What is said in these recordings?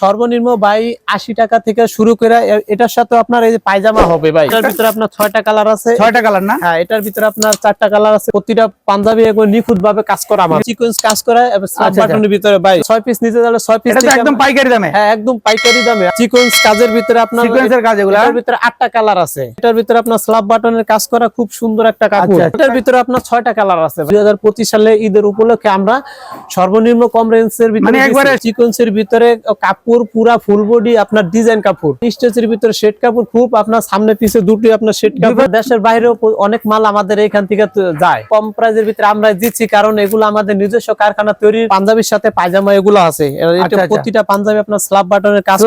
সর্বনিম্ন ভাই আশি টাকা থেকে শুরু করে এটার সাথে আপনার এই যে পায়জামা হবে ভাই। এটার ভিতরে আপনার ছয়টা কালার আছে। ছয়টা কালার না? হ্যাঁ এটার ভিতরে আপনার চারটা কালার আছে। প্রতিটা পাঞ্জাবি নিখুঁত ভাবে কাজ করা আমার। সিকোয়েন্স কাজ করা এবং স্লাব আচ্ছা, আচ্ছা। বাটনের ভিতরে ভাই। ছয় পিস নিতে গেলে ছয় পিস এটা একদম পাইকারি দামে। হ্যাঁ একদম পাইকারি দামে। সিকোয়েন্স কাজের ভিতরে আপনার সিকোয়েন্সের কাজ এগুলা? এটার ভিতরে আটটা কালার আছে। এটার ভিতরে আপনার স্লাব বাটনের কাজ করা খুব সুন্দর একটা কাপড়। আচ্ছা, আচ্ছা। এটার ভিতরে আপনার ছয়টা কালার আছে দুই হাজার পঁচিশ সালে ঈদের উপলক্ষে আমরা সর্বনিম্ন কম রেঞ্জের ভিতরে মানে একবারে- সিকোয়েন্সের ভিতরে কাপড় পুরা ফুল বডি আপনার ডিজাইন কাপড়। স্টেজের ভিতরে শেড কাপড় খুব আপনার সামনে পিছে দুটি আপনার শেড কাপড়। দেশের বাইরেও অনেক মাল আমাদের এখান থেকে যায়। কম প্রাইজের ভিতরে আমরা দিচ্ছি কারণ এগুলো আমাদের নিজস্ব কারখানা তৈরি। পাঞ্জাবির সাথে পায়জামা এগুলো আছে। আচ্ছা, আচ্ছা। প্রতিটা পাঞ্জাবি আপনার স্লাব বাটনের কাজ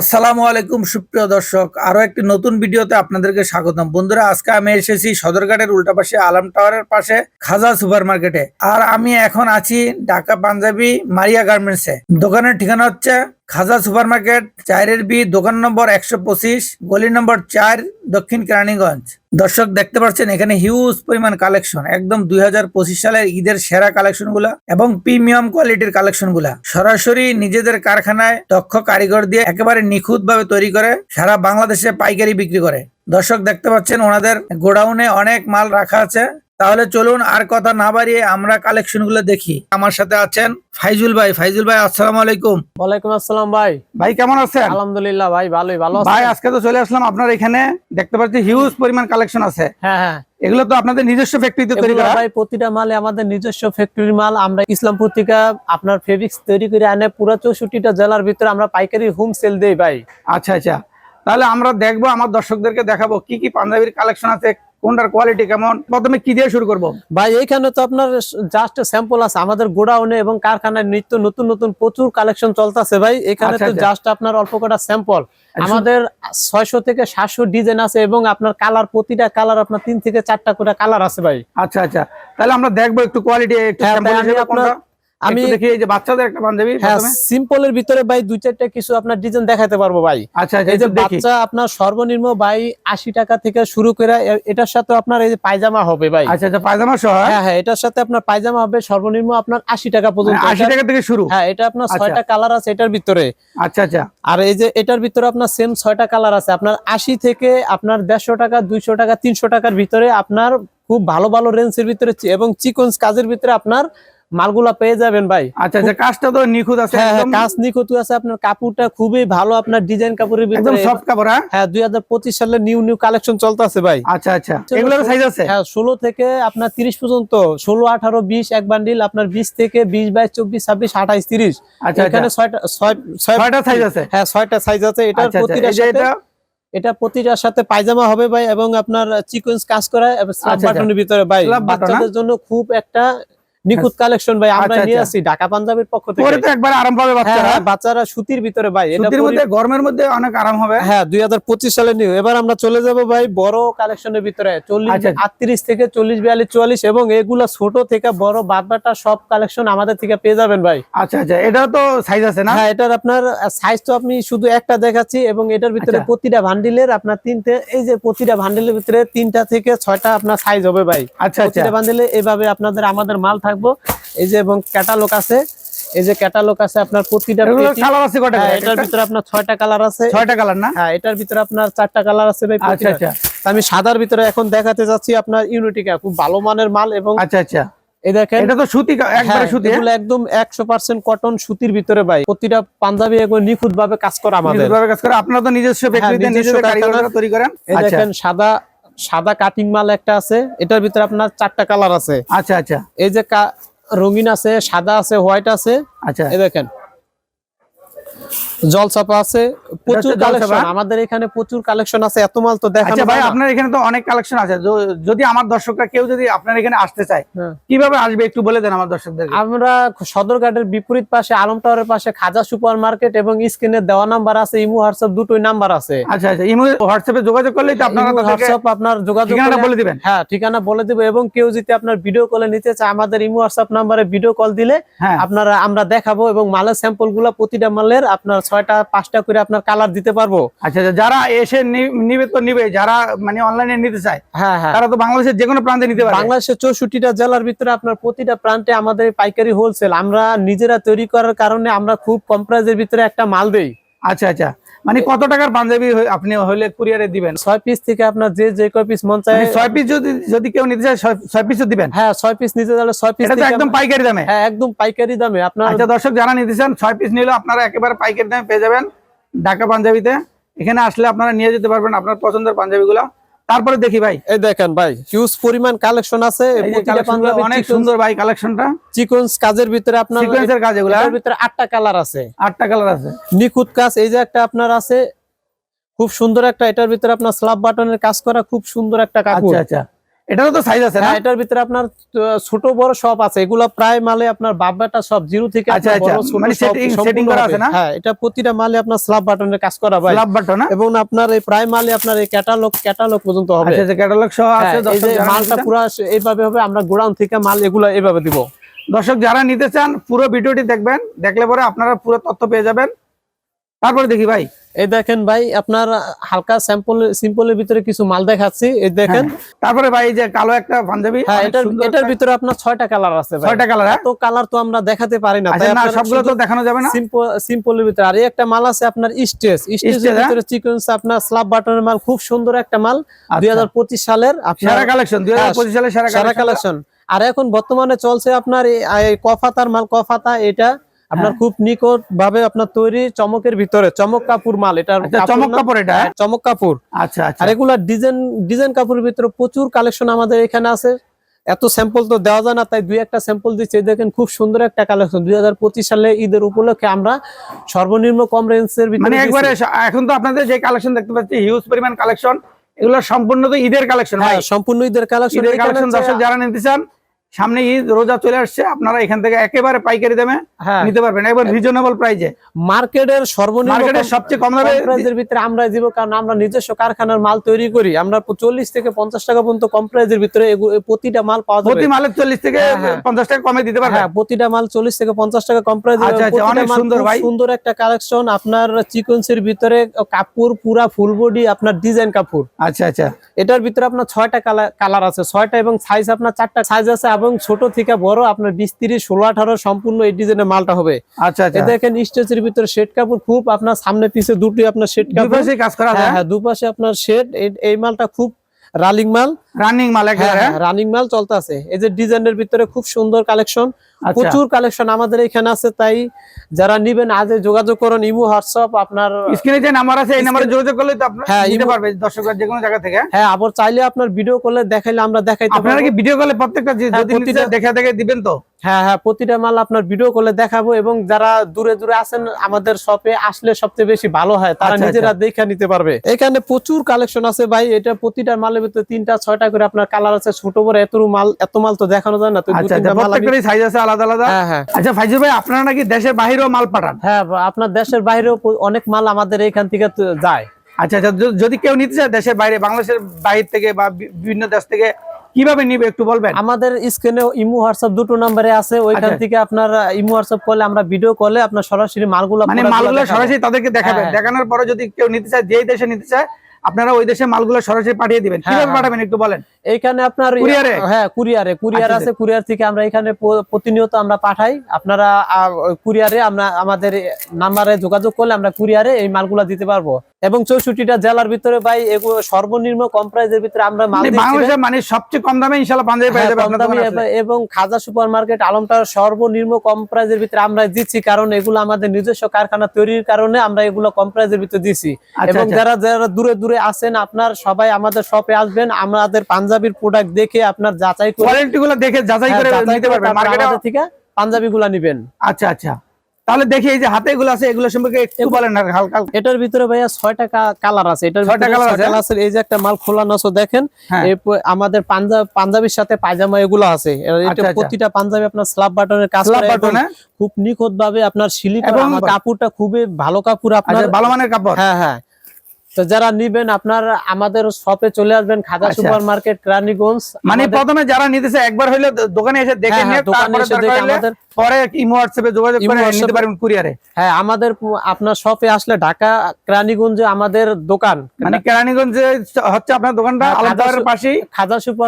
আসসালামু আলাইকুম সুপ্রিয় দর্শক। আরও একটি নতুন ভিডিওতে আপনাদেরকে স্বাগতম। বন্ধুরা আজকে আমি এসেছি সদরঘাটের উল্টা পাশে আলম টাওয়ারের পাশে খাজা সুপার মার্কেটে আর আমি এখন আছি ঢাকা পাঞ্জাবি মারিয়া গার্মেন্টসে। দোকানের ঠিকানা হচ্ছে খাজা সুপার মার্কেট চারের বি, দোকান নম্বর একশো পঁচিশ, গলি নম্বর চার, দক্ষিণ কেরানীগঞ্জ। দর্শক, দেখতে পাচ্ছেন, এখানে হিউজ পরিমাণ কালেকশন একদম দুই হাজার পঁচিশ সালের ঈদের সেরা কালেকশনগুলা এবং প্রিমিয়াম কোয়ালিটির কালেকশনগুলা সরাসরি নিজেদের কারখানায় দক্ষ কারিগর দিয়ে একেবারে নিখুঁত ভাবে তৈরি করে সারা বাংলাদেশে পাইকারি বিক্রি করে। দর্শক, দেখতে পাচ্ছেন, ওনাদের গোডাউনে অনেক মাল রাখা আছে। তাহলে চলুন আর কথা না বাড়িয়ে আমরা কালেকশনগুলো দেখি। আমার সাথে আছেন ফাইজুল ভাই। ফাইজুল ভাই আসসালাম আলাইকুম। ওয়ালাইকুম আসসালাম ভাই। ভাই কেমন আছেন? আলহামদুলিল্লাহ ভাই ভালোই ভালো ভাই আজকে তো চলে আসলাম আপনার এখানে। দেখতে পাচ্ছি হিউজ পরিমাণ কালেকশন আছে। হ্যাঁ হ্যাঁ। এগুলো তো আপনাদের নিজস্ব ফ্যাক্টরিতে তৈরি করা? ভাই প্রতিটা মালে আমাদের নিজস্ব ফ্যাক্টরির মাল। আমরা ইসলামপুর থেকে আপনার ফেব্রিক্স তৈরি করে আনে। পুরো চৌষট্টিটা জেলার ভিতরে আমরা পাইকারি হোম সেল দেই ভাই। আচ্ছা আচ্ছা। তাহলে আমরা দেখব আমার দর্শকদেরকে দেখাবো কি কি পাঞ্জাবির কালেকশন আছে কোনটার কোয়ালিটি কেমন? প্রথমে কি দিয়ে শুরু করব? ভাই এইখানে তো আপনার জাস্ট স্যাম্পল আছে আমাদের গোডাউনে এবং কারখানায় নিত্য নতুন নতুন প্রচুর কালেকশন চলতেছে ভাই। এখানে আচ্ছা, তো আচ্ছা। জাস্ট আপনার অল্প কটা স্যাম্পল আমাদের ছয়শো থেকে সাতশো ডিজাইন আছে এবং আপনার কালার প্রতিটা কালার আপনার তিন থেকে চারটা করে কালার আছে ভাই। আচ্ছা আচ্ছা। তাহলে আমরা দেখব একটু কোয়ালিটি আমি দেখি এই যে বাচ্চাদের একটা পাঞ্জাবি হ্যাঁ। সিম্পলের ভিতরে ভাই দুই চারটা কিছু আপনার ডিজাইন দেখাতে পারব ভাই। আচ্ছা আচ্ছা এই যে বাচ্চা আপনার সর্বনিম্ন ভাই আশি টাকা থেকে শুরু করে এটার সাথে আপনার এই যে পায়জামা হবে ভাই। আচ্ছা আচ্ছা পায়জামা সহ হ্যাঁ? হ্যাঁ হ্যাঁ এটার সাথে আপনার পায়জামা হবে সর্বনিম্ন আপনার আশি টাকা পর্যন্ত। মানে আশি এটা- টাকা থেকে শুরু? হ্যাঁ এটা আপনার আচ্ছা। ছয়টা কালার আছে এটার ভিতরে। আচ্ছা আচ্ছা। আর এই যে এটার ভিতরে আপনার সেম ছয়টা কালার আছে। আপনার আশি থেকে আপনার দেড়শো টাকা দুইশো টাকা তিনশো টাকার ভিতরে আপনার খুব ভালো ভালো রেঞ্জের ভিতরে এবং চিকন কাজের ভিতরে আপনার মালগুলা পেয়ে যাবেন ভাই। আচ্ছা আচ্ছা কাজটা তো নিখুঁত আছে হ্যাঁ হ্যাঁ একদম কাজ নিখুঁত আছে। আপনার কাপড়টা খুবই ভালো আপনার ডিজাইন কাপড়ের একদম ভিতরে সফট কাপড় হ্যাঁ? হ্যাঁ দুই হাজার পঁচিশ সালে নিউ নিউ কালেকশন চলতেছে ভাই। আচ্ছা আচ্ছা। এগুলোর সাইজ আছে? হ্যাঁ ষোলো থেকে আপনার তিরিশ পর্যন্ত ষোলো আঠারো বিশ এক বান্ডিল আপনার বিশ থেকে বিশ বাইশ চব্বিশ ছাব্বিশ আঠাইশ তিরিশ। আচ্ছা এখানে আচ্ছা ছয়টা ছয় ছয় ছয়টা সাইজ আছে? হ্যাঁ ছয়টা সাইজ আছে। এটার আচ্ছা আচ্ছা। যে এটা? এটা প্রতিটার সাথে পায়জামা হবে ভাই এবং আপনার চিকোয়েন্স কাজ করা এবং স্লাব আচ্ছা। বাটনের ভিতরে ভাই। বাচ্চাদের জন্য খুব একটা নিখুঁত কালেকশন ভাই আমরা আচ্ছা, নিয়ে আচ্ছা। আসি ঢাকা পাঞ্জাবের পক্ষ থেকে। পরে তো একবার আরাম পাবে হ্যাঁ বাচ্চারা। হ্যাঁ, বাচ্চারা সুতির ভিতরে ভাই সুতির মধ্যে গরমের মধ্যে অনেক আরাম হবে। হ্যাঁ দুই হাজার পঁচিশ সালে নিউ। এবার আমরা চলে যাব ভাই বড় কালেকশনের ভিতরে চল্লিশ আচ্ছা। আটত্রিশ থেকে চল্লিশ বিয়াল্লিশ চুয়াল্লিশ এবং এগুলা ছোট থেকে বড় বাদবাটা সব কালেকশন আমাদের থেকে পেয়ে যাবেন ভাই। আচ্ছা আচ্ছা এটা তো সাইজ আছে না? হ্যাঁ এটার আপনার সাইজ তো আপনি শুধু একটা দেখাচ্ছি এবং এটার ভিতরে আচ্ছা। প্রতিটা ভান্ডিলের আপনার তিনটে এই যে প্রতিটা ভান্ডিলের ভিতরে তিনটা থেকে ছয়টা আপনার সাইজ হবে ভাই। আচ্ছা আচ্ছা। প্রতিটা ভান্ডিলে এভাবে আপনাদের আমাদের মাল থাকব। এই যে এবং ক্যাটালগ আছে। এই যে ক্যাটালগ আছে আপনার প্রতিটা কালার আছে হ্যাঁ, এটার ভিতরে আপনার ছয়টা কালার আছে। ছয়টা কালার না? হ্যাঁ এটার ভিতরে আপনার চারটা কালার আছে ভাই আচ্ছা আচ্ছা। আমি সাদার ভিতরে এখন দেখাতে যাচ্ছি আপনার ইউনিটিকা খুব ভালো মানের মাল এবং আচ্ছা আচ্ছা। এই দেখেন। এটা তো সুতি কা- একবারে হ্যাঁ, সুতি এগুলো একদম একশো পার্সেন্ট কটন সুতির ভিতরে ভাই। প্রতিটা পাঞ্জাবি একবার নিখুঁত ভাবে কাজ করা আমাদের। নিখুঁতভাবে কাজ করে। আপনারা তো নিজস্ব হ্যাঁ, নিজস্ব কারিগররা তৈরি করেন? এই আচ্ছা। দেখেন সাদা সাদা কাটিং মাল একটা আছে এটার ভিতরে আপনার চারটা কালার আছে। আচ্ছা আচ্ছা। এই যে রঙিন আছে সাদা আছে হোয়াইট আছে। আচ্ছা। এই দেখেন। জলছাপা আছে প্রচুর কালেকশন আমাদের এখানে প্রচুর কালেকশন আছে এত মাল তো দেখানো আচ্ছা ভাই আপনার এখানে তো অনেক কালেকশন আছে। যদি আমার দর্শকরা কেউ যদি আপনার এখানে আসতে চায় হ্যাঁ। কীভাবে আসবে একটু বলে দেন আমার দর্শকদের আমরা সদরঘাটের বিপরীত পাশে আলম টাওয়ারের পাশে খাজা সুপার মার্কেট এবং স্ক্রিনে দেওয়া নাম্বার আছে ইমো হোয়াটসঅ্যাপ দুটোই নাম্বার আছে। আচ্ছা আচ্ছা ইমো হোয়াটসঅ্যাপে যোগাযোগ তো আপনারা হোয়াটসঅ্যাপ আপনার যোগাযোগ বলে দিবেন। হ্যাঁ ঠিকানা বলে দেবো এবং কেউ যদি আপনার ভিডিও কলে নিতে চায় আমাদের ইমো হোয়াটসঅ্যাপ নাম্বারে ভিডিও কল দিলে হ্যাঁ। আপনারা আমরা দেখাবো এবং মালের স্যাম্পলগুলা প্রতিটা মালের আপনার ছয়টা পাঁচটা করে আপনার কালার দিতে পারব? আচ্ছা আচ্ছা যারা এসে নিবে তো নিবে যারা মানে অনলাইনে নিতে চায় হ্যাঁ হ্যাঁ। তারা তো বাংলাদেশের যে কোনো প্রান্তে নিতে পারে। বাংলাদেশের চৌষট্টিটা জেলার ভিতরে আপনার প্রতিটা প্রান্তে আমাদের পাইকারি হোলসেল আমরা নিজেরা তৈরি করার কারণে আমরা খুব কম প্রাইজের ভিতরে একটা মাল দেই। আচ্ছা আচ্ছা। মানে কত টাকার পাঞ্জাবি আপনি হলে কুরিয়ারে দিবেন? ছয় পিস থেকে আপনার যে যে কয় পিস মন চায় মানে ছয় পিস যদি যদি কেউ নিতে চায় ছয়- পিসও দিবেন? হ্যাঁ ছয় পিস নিতে গেলে ছয় পিস একদম পাইকারি দামে। হ্যাঁ একদম পাইকারি দামে। আপনার আচ্ছা দর্শক যারা নিতে চান ছয় পিস নিলে আপনারা একেবারে পাইকারি দামে পেয়ে যাবেন। ঢাকা পাঞ্জাবিতে। এখানে আসলে আপনারা নিয়ে যেতে পারবেন আপনার পছন্দের পাঞ্জাবিগুলো। তারপরে দেখি ভাই। এই দেখেন ভাই হিউজ পরিমাণ কালেকশন আছে। অনেক সুন্দর ভাই কালেকশনটা চিকন্স কাজের ভিতরে আপনার সিকোয়েন্সের কাজ এগুলা। ভিতরে আটটা কালার আছে। আটটা কালার আছে। নিখুঁত কাজ এই যে একটা আপনার আছে খুব সুন্দর একটা এটার ভিতরে আপনার স্ল্যাব বাটনের কাজ করা খুব সুন্দর একটা কাপড়। আচ্ছা আচ্ছা। এটারও তো সাইজ আছে না? হ্যাঁ এটার ভিতরে আপনার ছোট বড় সব আছে। এগুলা প্রায় মালে আপনার বাব্বাটা সব জিরো থেকে আচ্ছা, আচ্ছা। মানে সম্পূর্ণ setting করা আছে না? হ্যাঁ এটা প্রতিটা মালে আপনার স্ল্যাব বাটনের কাজ করা ভাই। লাভ বাটন এবং আপনার এই প্রায় মালে আপনার এই ক্যাটালগ ক্যাটালগ পর্যন্ত হবে। আচ্ছা আচ্ছা ক্যাটালগ সহ হ্যাঁ, আছে এই যে মালটা পুরো এইভাবে হবে আমরা গোডাউন থেকে মাল এগুলো এইভাবে দিব। দর্শক যারা নিতে চান পুরো ভিডিওটি দেখবেন। দেখলে পরে আপনারা পুরো তথ্য পেয়ে যাবেন। তারপরে দেখি ভাই। এই দেখেন ভাই আপনার হালকা স্যাম্পল সিম্পলের ভিতরে কিছু মাল দেখাচ্ছি। এই দেখেন। তারপরে ভাই যে কালো একটা পাঞ্জাবি হ্যাঁ এটার এটার ভিতরে আপনার ছয়টা কালার আছে ভাই। ছয়টা কালার এত কালার তো আমরা দেখাতে পারি না। আচ্ছা না সবগুলো তো দেখানো যাবে না। সিম্পল সিম্পলের ভিতরে। আর এই একটা মাল আছে আপনার স্টেজ স্টেজের হ্যাঁ? ভিতরে চিকন্স আপনার স্ল্যাব বাটনের মাল খুব সুন্দর একটা মাল। আচ্ছা। দুই হাজার পঁচিশ সালের আপনার সেরা কালেকশন দুই হাজার পঁচিশ সালে সারা কালেকশন আর এখন বর্তমানে চলছে আপনার এই কফাতার মাল কফাতা এটা আপনার হ্যাঁ। খুব নিকট ভাবে আপনার তৈরি চমকের ভিতরে চমক কাপড় মাল এটা আচ্ছা চমক কাপড় এটা? হ্যাঁ? চমক কাপড় আচ্ছা আচ্ছা। আর ডিজাইন ডিজাইন কাপড়ের ভিতরে প্রচুর কালেকশন আমাদের এখানে আছে। এত স্যাম্পল তো দেওয়া যায় না তাই দুই একটা স্যাম্পল দিচ্ছে। দেখেন খুব সুন্দর একটা কালেকশন। দুই হাজার পঁচিশ সালে ঈদের উপলক্ষে আমরা সর্বনিম্ন কম রেঞ্জের ভিতরে মানে একবারে এখন তো আপনাদের যে কালেকশন দেখতে পাচ্ছি হিউজ পরিমাণ কালেকশন এগুলো সম্পূর্ণ তো ঈদের কালেকশন হ্যাঁ সম্পূর্ণ ঈদের কালেকশন যারা নিতে চান সামনে ঈদ রোজা চলে আসছে আপনারা এখান থেকে একেবারে পাইকারি দামে হ্যাঁ। নিতে পারবেন একবার রিজনেবল প্রাইজে মার্কেটের সর্বনিম্ন মার্কেটের সবচেয়ে কম দামে কম প্রাইজের ভিতরে আমরা দিব কারণ আমরা নিজস্ব কারখানার মাল তৈরি করি। আমরা চল্লিশ থেকে পঞ্চাশ টাকা পর্যন্ত কম প্রাইজের ভিতরে প্রতিটা মাল পাওয়া যাবে। প্রতি মালের চল্লিশ থেকে হ্যাঁ, হ্যাঁ। পঞ্চাশ টাকা কমে দিতে পারবেন। হ্যাঁ প্রতিটা মাল চল্লিশ থেকে পঞ্চাশ টাকা কম প্রাইস আচ্ছা, আচ্ছা, অনেক সুন্দর ভাই। সুন্দর একটা কালেকশন আপনার চিকন্সের ভিতরে কাপড় পুরা ফুল বডি আপনার ডিজাইন কাপড়। আচ্ছা আচ্ছা। এটার ভিতরে আপনার ছয়টা কালার আছে। ছয়টা এবং সাইজ আপনার চারটা সাইজ আছে এবং ছোট থেকে বড় আপনার বিশ তিরিশ ষোলো আঠারো সম্পূর্ণ এই ডিজাইনের মালটা হবে। আচ্ছা আচ্ছা। দেখেন স্টেজের ভিতরে শেড কাপড় খুব আপনার সামনে পিছে দুটি আপনার শেট কাপড়। দুপাশে কাজ করা হ্যাঁ হ্যাঁ? দুপাশে আপনার শেড এই মালটা খুব রালিং মাল। রানিং মাল হ্যাঁ? রানিং মাল চলতেছে। এই যে ডিজাইনের ভিতরে খুব সুন্দর কালেকশন আচ্ছা। প্রচুর কালেকশন আমাদের এখানে আছে তাই যারা নিবেন আজ যোগাযোগ করুন ইমো হোয়াটসঅ্যাপ আপনার স্ক্রিনে যে নাম্বার আছে এই নাম্বারে যোগাযোগ করলে তো আপনারা হ্যাঁ, নিতে পারবে দর্শকরা যে কোনো জায়গা থেকে। হ্যাঁ আবার চাইলে আপনার ভিডিও করলে দেখাইলে আমরা দেখাইতে আপনারা কি ভিডিও কলে প্রত্যেকটা যে- হ্যাঁ, যদি নিতে প্রতিটা- দেখে দেখে দিবেন তো? হ্যাঁ হ্যাঁ প্রতিটা মাল আপনার ভিডিও করলে দেখাবো এবং যারা দূরে দূরে আছেন আমাদের শপে আসলে সবচেয়ে বেশি ভালো হয় তারা আচ্ছা, নিজেরা দেখে নিতে পারবে। এখানে প্রচুর কালেকশন আছে ভাই এটা প্রতিটা মালের ভিতরে তিনটা ছয়টা করে আপনার কালার আছে ছোট বড় এত মাল এত মাল তো দেখানো যায় না তো আচ্ছা আচ্ছা প্রত্যেকটারই সাইজ আছে আলাদা আলাদা? হ্যাঁ হ্যাঁ। আচ্ছা ফাইজুল ভাই আপনারা নাকি দেশের বাহিরেও মাল পাঠান? হ্যাঁ আপনার দেশের বাইরেও অনেক মাল আমাদের এখান থেকে যায়। আচ্ছা আচ্ছা যদি কেউ নিতে চায় দেশের বাইরে বাংলাদেশের বাইরে থেকে বা বিভিন্ন দেশ থেকে কীভাবে নিবে একটু বলবেন? আমাদের স্ক্রিনে ইমো হোয়াটসঅ্যাপ দুটো নম্বরে আছে ওইখান আচ্ছা। থেকে আপনার ইমো হোয়াটসঅ্যাপ করলে আমরা ভিডিও কলে আপনার সরাসরি মালগুলো মানে মালগুলো সরাসরি তাদেরকে দেখাবেন। হ্যাঁ। দেখানোর পরে যদি কেউ নিতে চায় যেই দেশে নিতে চায় আপনারা ওই দেশে মালগুলো সরাসরি পাঠিয়ে দিবেন হ্যাঁ, কীভাবে হ্যাঁ। পাঠাবেন একটু বলেন এইখানে আপনার কুরিয়ারে? হ্যাঁ কুরিয়ারে কুরিয়ার আচ্ছা, আছে কুরিয়ার থেকে আমরা এখানে প্রতিনিয়ত আমরা পাঠাই আপনারা কুরিয়ারে আমরা আমাদের নাম্বারে যোগাযোগ করলে আমরা কুরিয়ারে এই মালগুলা দিতে পারব এবং চৌষট্টিটা জেলার ভিতরে ভাই এগুলো সর্বনিম্ন কম প্রাইজের ভিতরে আমরা মাল মানে। বাংলাদেশের মানে সবচেয়ে কম দামে ইনশাল্লাহ পাঞ্জাবি পেয়ে হ্যাঁ, যাবে কম আপনার দামি দোকানে আসলে। এব- খাজা সুপার মার্কেট আলমটার সর্বনিম্ন কম প্রাইজের ভিতরে আমরা দিচ্ছি কারণ এগুলো আমাদের নিজস্ব কারখানা তৈরির কারণে আমরা এগুলো কম প্রাইজের ভিতরে দিচ্ছি এবং আচ্ছা। যারা যারা দূরে দূরে আছেন আপনার সবাই আমাদের শপে আসবেন আমাদের পাঞ্জাবির প্রোডাক্ট দেখে আপনার যাচাই করে কোয়ালিটি গুলো দেখে যাচাই হ্যাঁ, করে নিতে পারবেন মার্কেটে থেকে পাঞ্জাবি গুলা নিবেন আচ্ছা আচ্ছা তাহলে দেখি এই যে হাতে এগুলো আছে এগুলো সম্পর্কে একটু বলেন না হালকা এটার ভিতরে ভাইয়া ছয়টা কালার আছে এটার ছয়টা colour আছে? আছে। এই যে একটা মাল খোলা নসো দেখেন হ্যাঁ। আমাদের পাঞ্জাব পাঞ্জাবির সাথে পায়জামা এগুলো আছে এটা আচ্ছা, আচ্ছা। প্রতিটা পাঞ্জাবি আপনার স্ল্যাব বাটনের কাজ স্ল্যাব বাটনে? খুব নিখুঁত ভাবে আপনার করা এবং- কাপড়টা খুবই ভালো কাপড় আপনার আচ্ছা ভালো মানের কাপড় হ্যাঁ হ্যাঁ তো যারা নিবেন আপনার আমাদের শপে চলে আসবেন খাজা আচ্ছা। সুপার মার্কেট রানীগঞ্জ মানে প্রথমে যারা নিতেছে একবার হইলে দোকানে এসে দেখে হ্যাঁ, নিয়ে হ্যাঁ, তারপরে আমাদের পরে ইমো হোয়াটসঅ্যাপে যোগাযোগ করে নিতে পারবেন কুরিয়ারে? হ্যাঁ আমাদের আপনার শপে আসলে ঢাকা কেরানীগঞ্জে আমাদের দোকান। মানে কেরানীগঞ্জে হচ্ছে আপনার দোকানটা হ্যাঁ, খাজা পাশেই? Khaja super.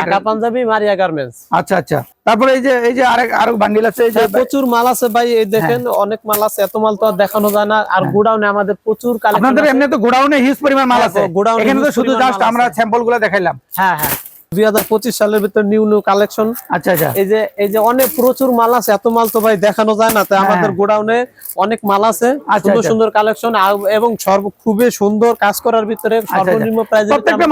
Dhaka Panjabi Maria garments. আচ্ছা আচ্ছা। তারপরে এই যে এই যে আরেক আরও বান্ডিল আছে এই যে হ্যাঁ, প্রচুর মাল আছে ভাই এই দেখেন অনেক মাল আছে এত মাল তো আর দেখানো যায় না আর গোডাউনে আমাদের প্রচুর কালেকশন আপনাদের এমনি তো গোডাউনে হিউজ পরিমাণ মাল হ্যাঁ, আছে। গোডাউনে এখানে তো শুধু জাস্ট আমরা আছে। স্যাম্পলগুলো দেখাইলাম। হ্যাঁ হ্যাঁ। দুই হাজার পঁচিশ সালের ভিতর নিউ নিউ কালেকশন আচ্ছা আচ্ছা। এই যে এই যে অনেক প্রচুর মাল আছে এত মাল তো ভাই দেখানো যায় না তাই আমাদের গোডাউনে অনেক মাল আছে। হ্যাঁ। আচ্ছা, সুন্দর। সুন্দর কালেকশন এবং সর্ব খুবই সুন্দর কাজ করার ভিতরে সর্বনিম্ন প্রত্যেকটা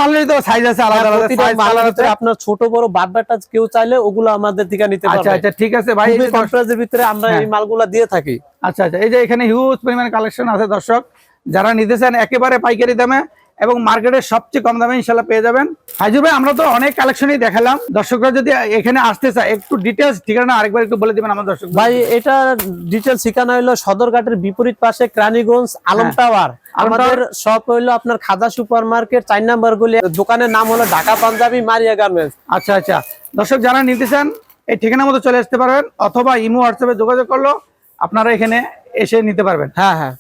সাইজ আছে আলাদা। আপনার ছোট বড় বারবারটা কেউ চাইলে ওগুলো আমাদের থেকে নিতে পারবে। আচ্ছা ঠিক আছে ভাই এই ভিতরে আমরা এই মালগুলা দিয়ে থাকি। আচ্ছা আচ্ছা এই যে এখানে হিউজ পরিমাণ কালেকশন আছে দর্শক যারা নিতে চান একেবারে পাইকারি দামে এবং মার্কেটের সবচেয়ে কম দামে ইনশাল্লাহ পেয়ে যাবেন। হাইজু ভাই আমরা তো অনেক কালেকশনই দেখালাম। দর্শকরা যদি এখানে আসতে চায় একটু ডিটেলস ঠিকানা আরেকবার একটু বলে দিবেন আমার দর্শক ভাই এটা ডিটেল ঠিকানা হলো সদরঘাটের বিপরীত পাশে ক্রানিগঞ্জ আলম হ্যাঁ। টাওয়ার আলম আমাদের শপ হইল আপনার খাজা সুপার মার্কেট চার নাম্বার গুলি। দোকানের নাম হলো ঢাকা পাঞ্জাবি মারিয়া গার্মেন্টস আচ্ছা আচ্ছা। দর্শক যারা নিতে চান এই ঠিকানা মতো চলে আসতে পারবেন অথবা ইমো হোয়াটসঅ্যাপে যোগাযোগ করল আপনারা এখানে এসে নিতে পারবেন। হ্যাঁ হ্যাঁ।